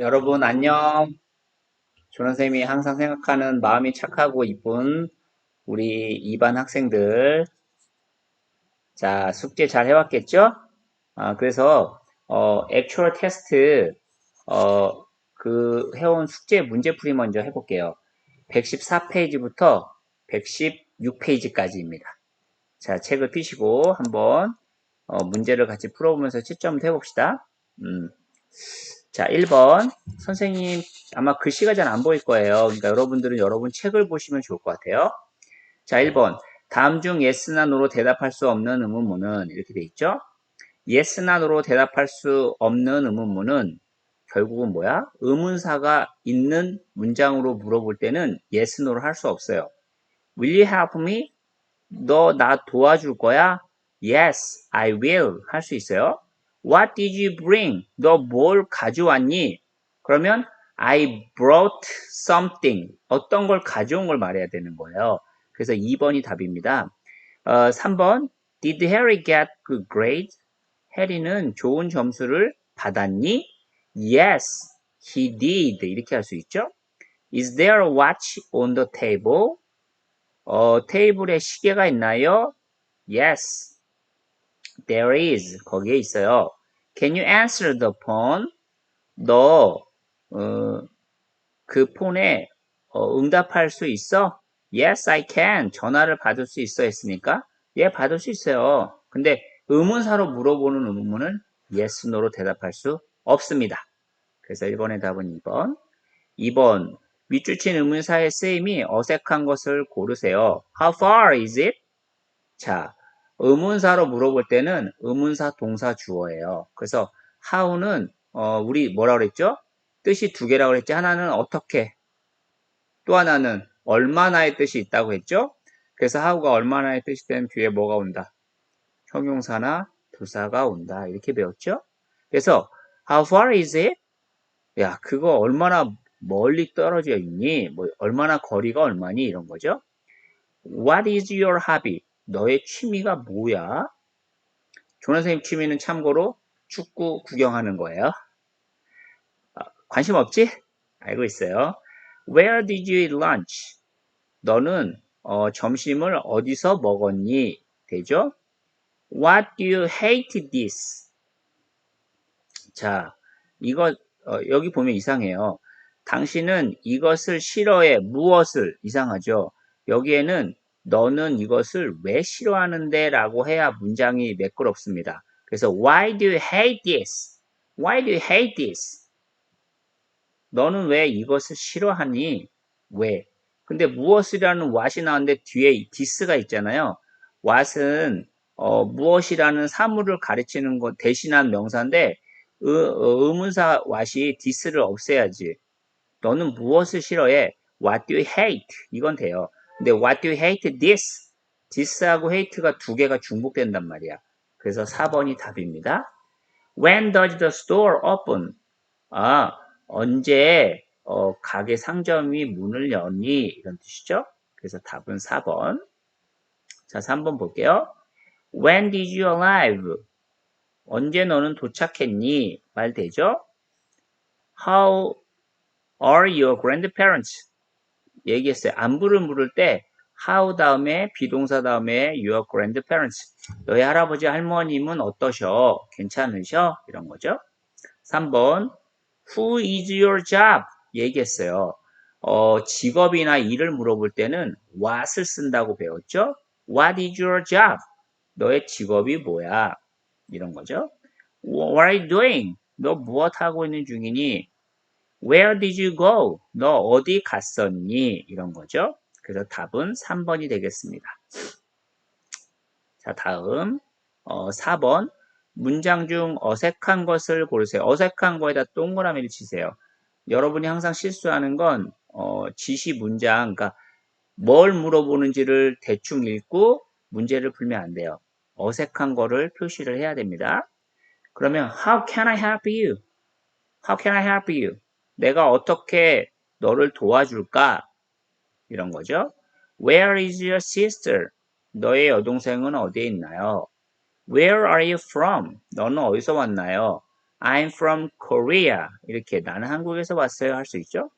여러분 안녕. 조원 선생님이 항상 생각하는 마음이 착하고 이쁜 우리 2반 학생들. 자, 숙제 잘 해왔겠죠? 아, 그래서 어, 액츄얼 테스트 어, 그 해온 숙제 문제풀이 먼저 해볼게요. 114페이지부터 116페이지까지입니다. 자, 책을 펴시고 한번 어, 문제를 같이 풀어보면서 채점을 해봅시다. 음. 자, 1번. 선생님, 아마 글씨가 잘 안 보일 거예요. 그러니까 여러분들은 여러분 책을 보시면 좋을 것 같아요. 자, 1번. 다음 중 yes나 no로 대답할 수 없는 의문문은 이렇게 돼 있죠? yes나 no로 대답할 수 없는 의문문은 결국은 뭐야? 의문사가 있는 문장으로 물어볼 때는 yes, no를 할 수 없어요. Will you help me? 너 나 도와줄 거야? Yes, I will 할 수 있어요. What did you bring? 너 뭘 가져왔니? 그러면 I brought something. 어떤 걸 가져온 걸 말해야 되는 거예요. 그래서 2번이 답입니다. 어, 3번 Did Harry get good grade? 해리는 좋은 점수를 받았니? Yes, he did. 이렇게 할 수 있죠. Is there a watch on the table? 어, 테이블에 시계가 있나요? Yes, there is. 거기에 있어요. Can you answer the phone? 너, 어, 그 폰에 어, 응답할 수 있어? Yes, I can. 전화를 받을 수 있어 했으니까 예, 받을 수 있어요. 근데 의문사로 물어보는 의문은 yes, no로 대답할 수 없습니다. 그래서 1번의 답은 2번. 2번. 윗줄친 의문사의 쓰임이 어색한 것을 고르세요. How far is it? 자, 의문사로 물어볼 때는 의문사 동사 주어예요. 그래서 how는 어, 우리 뭐라 그랬죠? 뜻이 두 개라고 그랬지. 하나는 어떻게, 또 하나는 얼마나의 뜻이 있다고 했죠? 그래서 how가 얼마나의 뜻이 되면 뒤에 뭐가 온다? 형용사나 부사가 온다. 이렇게 배웠죠? 그래서 how far is it? 야, 그거 얼마나 멀리 떨어져 있니? 뭐 얼마나 거리가 얼마니? 이런 거죠. What is your hobby? 너의 취미가 뭐야? 조원 선생님 취미는 참고로 축구 구경하는 거예요. 아, 관심 없지? 알고 있어요. Where did you eat lunch? 너는 어, 점심을 어디서 먹었니? 되죠? What do you hate this? 자, 이거 어, 여기 보면 이상해요. 당신은 이것을 싫어해. 무엇을? 이상하죠. 여기에는 너는 이것을 왜 싫어하는데? 라고 해야 문장이 매끄럽습니다. 그래서 Why do you hate this? Why do you hate this? 너는 왜 이것을 싫어하니? 왜? 근데 무엇이라는 what이 나왔는데 뒤에 this가 있잖아요. what은 어, 무엇이라는 사물을 가르치는 것 대신한 명사인데 의, 어, 의문사 what이 this를 없애야지. 너는 무엇을 싫어해? What do you hate? 이건 돼요. 근데 what do you hate this? this하고 hate가 두 개가 중복된단 말이야. 그래서 4번이 답입니다. When does the store open? 아, 언제 어, 가게 상점이 문을 여니? 이런 뜻이죠. 그래서 답은 4번. 자, 3번 볼게요. When did you arrive? 언제 너는 도착했니? 말 되죠? How are your grandparents? 얘기했어요. 안부를 물을 때 how 다음에 비동사 다음에 your grandparents. 너희 할아버지 할머님은 어떠셔? 괜찮으셔? 이런 거죠. 3번 Who is your job? 얘기했어요. 어, 직업이나 일을 물어볼 때는 what을 쓴다고 배웠죠? What is your job? 너의 직업이 뭐야? 이런 거죠. What are you doing? 너 무엇 하고 있는 중이니? Where did you go? 너 어디 갔었니? 이런 거죠. 그래서 답은 3번이 되겠습니다. 자, 다음 어, 4번 문장 중 어색한 것을 고르세요. 어색한 거에다 동그라미를 치세요. 여러분이 항상 실수하는 건 어, 지시 문장, 그러니까 뭘 물어보는지를 대충 읽고 문제를 풀면 안 돼요. 어색한 거를 표시를 해야 됩니다. 그러면 How can I help you? How can I help you? 내가 어떻게 너를 도와줄까? 이런 거죠. Where is your sister? 너의 여동생은 어디에 있나요? Where are you from? 너는 어디서 왔나요? I'm from Korea. 이렇게 나는 한국에서 왔어요. 할 수 있죠.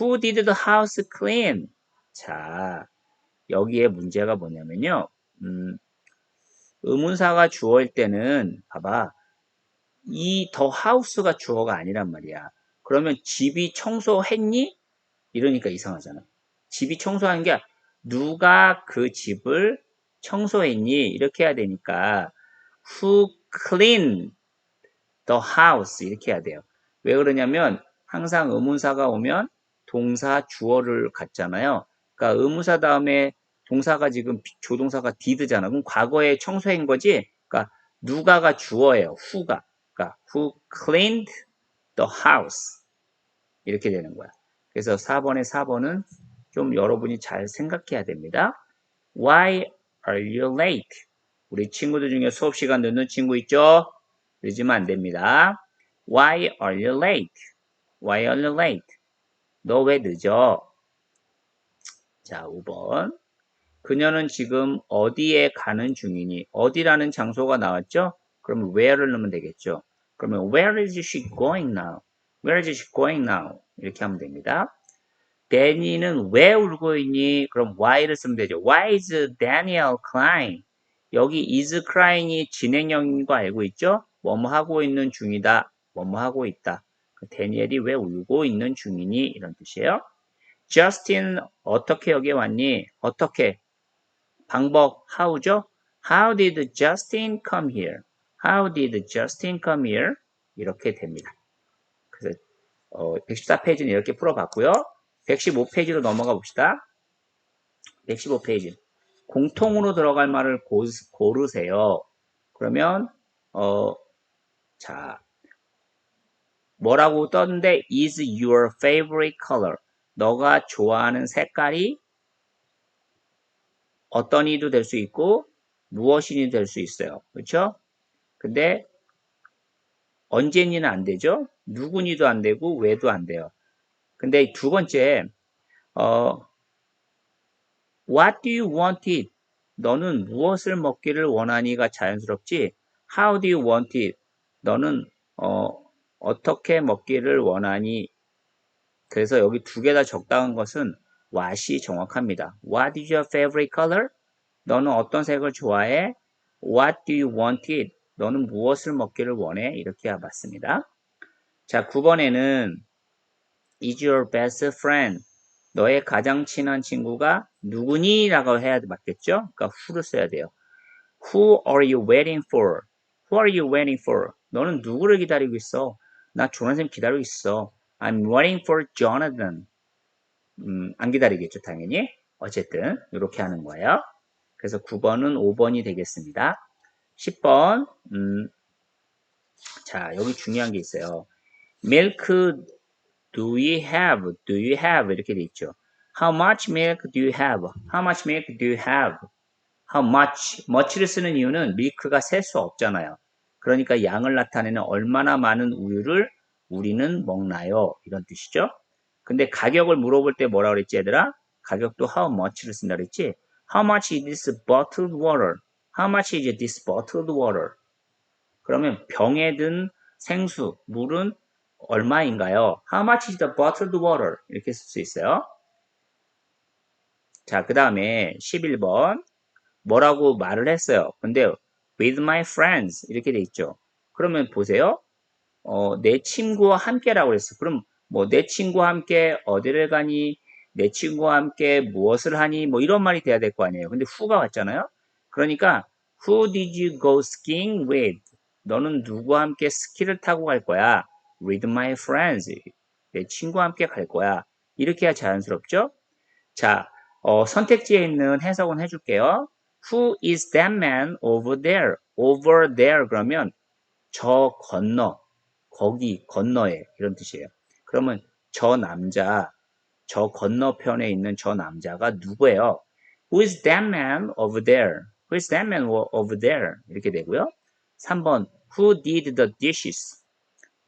Who did the house clean? 자, 여기에 문제가 뭐냐면요. 음, 의문사가 주어일 때는 봐봐. 이 더 하우스가 주어가 아니란 말이야. 그러면 집이 청소했니? 이러니까 이상하잖아. 집이 청소한 게 누가 그 집을 청소했니? 이렇게 해야 되니까 who cleaned the house 이렇게 해야 돼요. 왜 그러냐면 항상 의문사가 오면 동사 주어를 갖잖아요. 그러니까 의문사 다음에 동사가 지금 조동사가 did잖아. 그럼 과거에 청소한 거지. 그러니까 누가가 주어예요. who가. 그러니까 who cleaned the house 이렇게 되는 거야. 그래서 4번의 4번은 좀 여러분이 잘 생각해야 됩니다. Why are you late? 우리 친구들 중에 수업 시간 늦는 친구 있죠? 늦으면 안 됩니다. Why are you late? Why are you late? 너 왜 늦어? 자, 5번. 그녀는 지금 어디에 가는 중이니? 어디라는 장소가 나왔죠? 그러면 where를 넣으면 되겠죠. 그러면 where is she going now? Where is she going now? 이렇게 하면 됩니다. 데니는 왜 울고 있니? 그럼 why를 쓰면 되죠. Why is Daniel crying? 여기 is crying이 진행형인 거 알고 있죠? 뭐뭐 하고 있는 중이다. 뭐뭐 하고 있다. 데니엘이 왜 울고 있는 중이니? 이런 뜻이에요. Justin 어떻게 여기 왔니? 어떻게? 방법 how죠? How did Justin come here? How did Justin come here? 이렇게 됩니다. 그래서 어, 114페이지는 이렇게 풀어봤고요. 115페이지로 넘어가 봅시다. 115페이지. 공통으로 들어갈 말을 고, 고르세요. 그러면 어, 자 뭐라고 떴는데 is your favorite color. 너가 좋아하는 색깔이 어떤 이도 될 수 있고 무엇이니 될 수 있어요. 그렇죠? 근데 언제니는 안 되죠? 누구니도 안 되고 왜도 안 돼요. 근데 두 번째 어 What do you want it? 너는 무엇을 먹기를 원하니가 자연스럽지 How do you want it? 너는 어, 어떻게 먹기를 원하니 그래서 여기 두 개 다 적당한 것은 what이 정확합니다. What is your favorite color? 너는 어떤 색을 좋아해? What do you want it? 너는 무엇을 먹기를 원해? 이렇게 해봤습니다. 자, 9번에는 Is your best friend? 너의 가장 친한 친구가 누구니? 라고 해야 맞겠죠? 그러니까 who를 써야 돼요. Who are you waiting for? Who are you waiting for? 너는 누구를 기다리고 있어? 나 조나선 기다리고 있어. I'm waiting for Jonathan. 음, 안 기다리겠죠, 당연히. 어쨌든 이렇게 하는 거예요. 그래서 9번은 5번이 되겠습니다. 10번 음, 자 여기 중요한 게 있어요. Milk do you have? Do you have? 이렇게 돼 있죠. How much milk do you have? How much milk do you have? How much? much를 쓰는 이유는 milk가 셀 수 없잖아요. 그러니까 양을 나타내는 얼마나 많은 우유를 우리는 먹나요? 이런 뜻이죠. 근데 가격을 물어볼 때 뭐라 그랬지 얘들아? 가격도 how much를 쓴다 그랬지? How much is this bottled water? How much is this bottled water? 그러면 병에 든 생수, 물은 얼마인가요? How much is the bottled water? 이렇게 쓸 수 있어요. 자, 그 다음에 11번 뭐라고 말을 했어요. 근데 with my friends 이렇게 돼 있죠. 그러면 보세요. 어, 내 친구와 함께라고 그랬어. 그럼 뭐 내 친구와 함께 어디를 가니? 내 친구와 함께 무엇을 하니? 뭐 이런 말이 돼야 될 거 아니에요. 근데 who가 왔잖아요. 그러니까 who did you go skiing with? 너는 누구와 함께 스키를 타고 갈 거야? with my friends. 내 친구와 함께 갈 거야. 이렇게 해야 자연스럽죠? 자, 어, 선택지에 있는 해석은 해줄게요. Who is that man over there? over there 그러면 저 건너, 거기 건너에 이런 뜻이에요. 그러면 저 남자, 저 건너편에 있는 저 남자가 누구예요? Who is that man over there? Who is that man over there? 이렇게 되고요. 3번 Who did the dishes?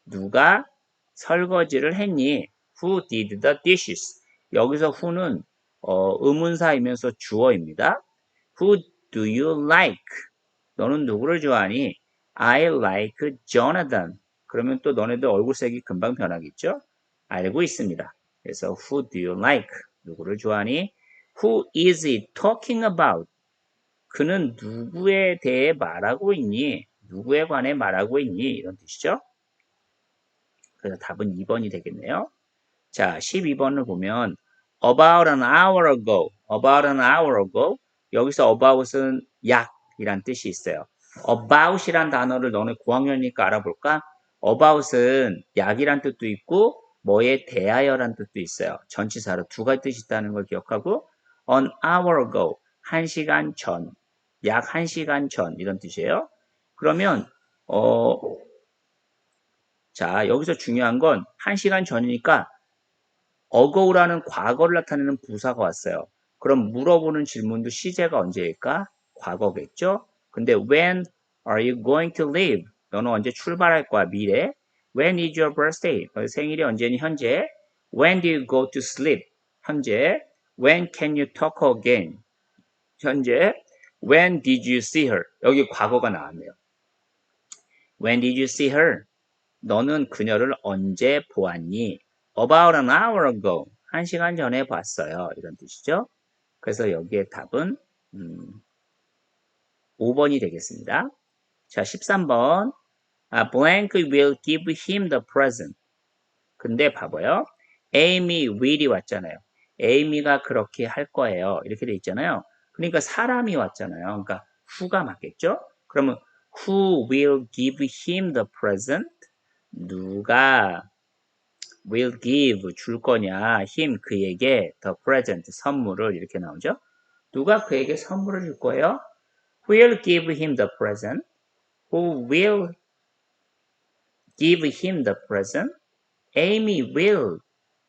누가 설거지를 했니? Who did the dishes? 여기서 who는 어, 의문사이면서 주어입니다. Who do you like? 너는 누구를 좋아하니? I like Jonathan. 그러면 또 너네들 얼굴색이 금방 변하겠죠? 알고 있습니다. 그래서 who do you like? 누구를 좋아하니? Who is he talking about? 그는 누구에 대해 말하고 있니? 누구에 관해 말하고 있니? 이런 뜻이죠. 그래서 답은 2번이 되겠네요. 자, 12번을 보면 about an hour ago, about an hour ago 여기서 about은 약이란 뜻이 있어요. about이란 단어를 너네 고학년이니까 알아볼까? about은 약이란 뜻도 있고 뭐에 대하여란 뜻도 있어요. 전치사로 두 가지 뜻이 있다는 걸 기억하고 an hour ago, 한 시간 전, 약한 시간 전 이런 뜻이에요. 그러면 어, 자 여기서 중요한 건한 시간 전이니까 ago라는 과거를 나타내는 부사가 왔어요. 그럼 물어보는 질문도 시제가 언제일까? 과거겠죠? 근데 when are you going to leave? 너는 언제 출발할 거야? 미래. When is your birthday? 생일이 언제니? 현재. When do you go to sleep? 현재. When can you talk again? 현재. When did you see her? 여기 과거가 나왔네요. When did you see her? 너는 그녀를 언제 보았니? About an hour ago. 한 시간 전에 봤어요. 이런 뜻이죠. 그래서 여기에 답은 음, 5번이 되겠습니다. 자, 13번. 아, blank will give him the present. 근데 봐봐요. Amy will이 왔잖아요. Amy가 그렇게 할 거예요. 이렇게 돼 있잖아요. 그러니까 사람이 왔잖아요. 그러니까 who가 맞겠죠? 그러면 who will give him the present? 누가 will give 줄 거냐? him 그에게 the present 선물을 이렇게 나오죠. 누가 그에게 선물을 줄 거예요? Will give him the present? Who will give him the present? Amy will.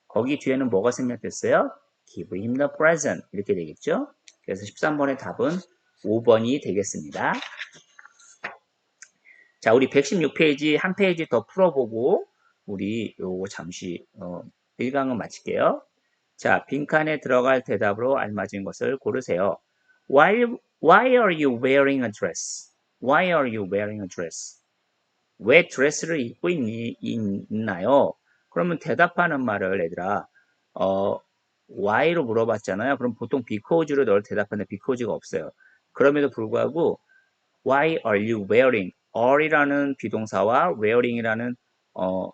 거기 뒤에는 뭐가 생략됐어요? Give him the present. 이렇게 되겠죠? 그래서 13번의 답은 5번이 되겠습니다. 자, 우리 116페이지 한 페이지 더 풀어보고 우리 요거 잠시 어, 1강은 마칠게요. 자, 빈칸에 들어갈 대답으로 알맞은 것을 고르세요. Why, why are you wearing a dress? Why are you wearing a dress? 왜 드레스를 입고 있니, 있나요? 그러면 대답하는 말을 얘들아 어, why로 물어봤잖아요. 그럼 보통 because로 널 대답하는데 because가 없어요. 그럼에도 불구하고 why are you wearing? are이라는 비동사와 wearing이라는 어,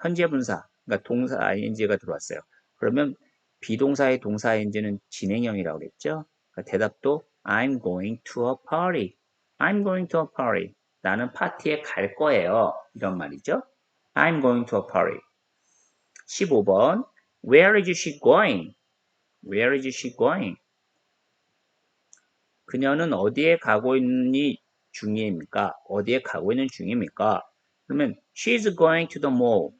현재 분사, 그러니까 동사 ing가 들어왔어요. 그러면 비동사의 동사 ing는 진행형이라고 그랬죠. 그러니까 대답도 I'm going to a party. I'm going to a party. 나는 파티에 갈 거예요. 이런 말이죠. I'm going to a party. 15번. Where is she going? Where is she going? 그녀는 어디에 가고 있니 중입니까? 어디에 가고 있는 중입니까? 그러면 she's going to the mall.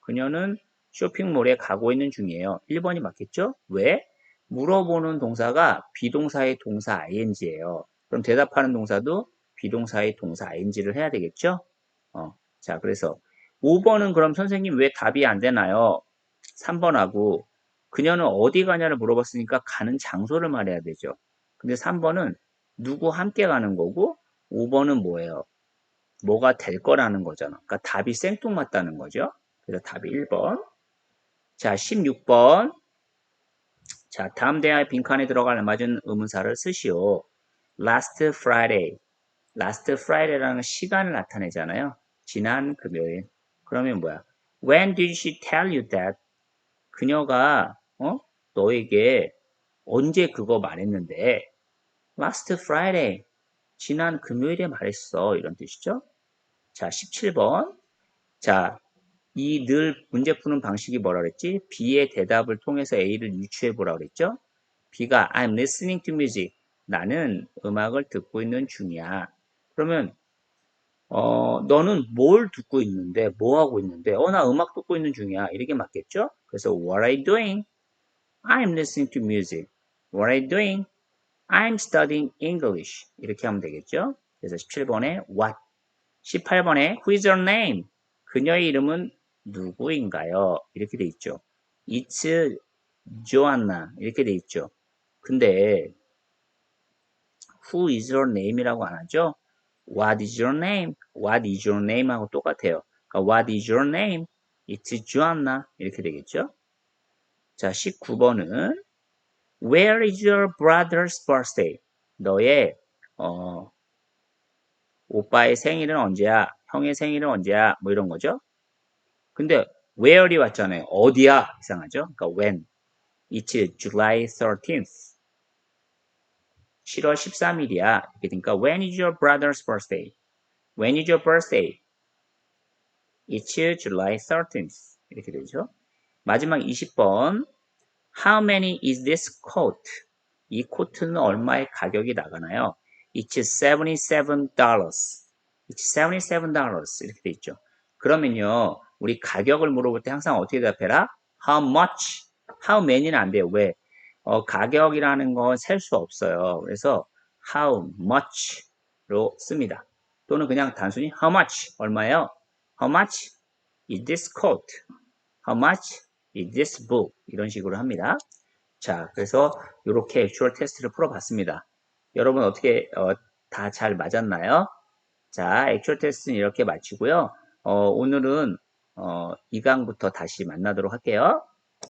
그녀는 쇼핑몰에 가고 있는 중이에요. 1번이 맞겠죠? 왜? 물어보는 동사가 비동사의 동사 ing예요. 그럼 대답하는 동사도 비동사의 동사 ing를 해야 되겠죠? 어, 자, 그래서 5번은 그럼 선생님 왜 답이 안 되나요? 3번하고 그녀는 어디 가냐를 물어봤으니까 가는 장소를 말해야 되죠. 근데 3번은 누구 함께 가는 거고 5번은 뭐예요? 뭐가 될 거라는 거잖아. 그러니까 답이 생뚱맞다는 거죠. 그래서 답이 1번. 자, 16번. 자, 다음 대화의 빈칸에 들어갈 맞은 의문사를 쓰시오. last Friday. last Friday라는 시간을 나타내잖아요. 지난 금요일. 그러면 뭐야? When did she tell you that? 그녀가 어? 너에게 언제 그거 말했는데? last Friday. 지난 금요일에 말했어. 이런 뜻이죠. 자, 17번. 자, 이 늘 문제 푸는 방식이 뭐라 그랬지? B의 대답을 통해서 A를 유추해 보라 그랬죠? B가 I'm listening to music. 나는 음악을 듣고 있는 중이야. 그러면 어, 너는 뭘 듣고 있는데, 뭐 하고 있는데, 어, 나 음악 듣고 있는 중이야. 이렇게 맞겠죠? 그래서, what are you doing? I'm listening to music. What are you doing? I'm studying English. 이렇게 하면 되겠죠? 그래서 17번에 what? 18번에 who is your name? 그녀의 이름은 누구인가요? 이렇게 돼 있죠. It's Joanna. 이렇게 돼 있죠. 근데 who is your name이라고 안 하죠? What is your name? What is your name? 하고 똑같아요. 그러니까 What is your name? It's Joanna. 이렇게 되겠죠. 자, 19번은 Where is your brother's birthday? 너의 어, 오빠의 생일은 언제야? 형의 생일은 언제야? 뭐 이런 거죠. 근데 where이 왔잖아요. 어디야? 이상하죠? 그러니까 when. It's July 13th. 7월 13일이야. 이렇게 되니까 when is your brother's birthday? When is your birthday? It's July 13th. 이렇게 되죠. 마지막 20번. How many is this coat? 이 코트는 얼마의 가격이 나가나요? It's $77. It's $77. 이렇게 돼 있죠. 그러면요. 우리 가격을 물어볼 때 항상 어떻게 대답해라? How much? How many는 안 돼요. 왜? 어, 가격이라는 건 셀 수 없어요. 그래서 how much로 씁니다. 또는 그냥 단순히 how much 얼마예요? How much is this coat? How much is this book? 이런 식으로 합니다. 자, 그래서 이렇게 액츄얼 테스트를 풀어봤습니다. 여러분 어떻게 어, 다 잘 맞았나요? 자, 액츄얼 테스트는 이렇게 마치고요. 어, 오늘은 어, 2강부터 다시 만나도록 할게요.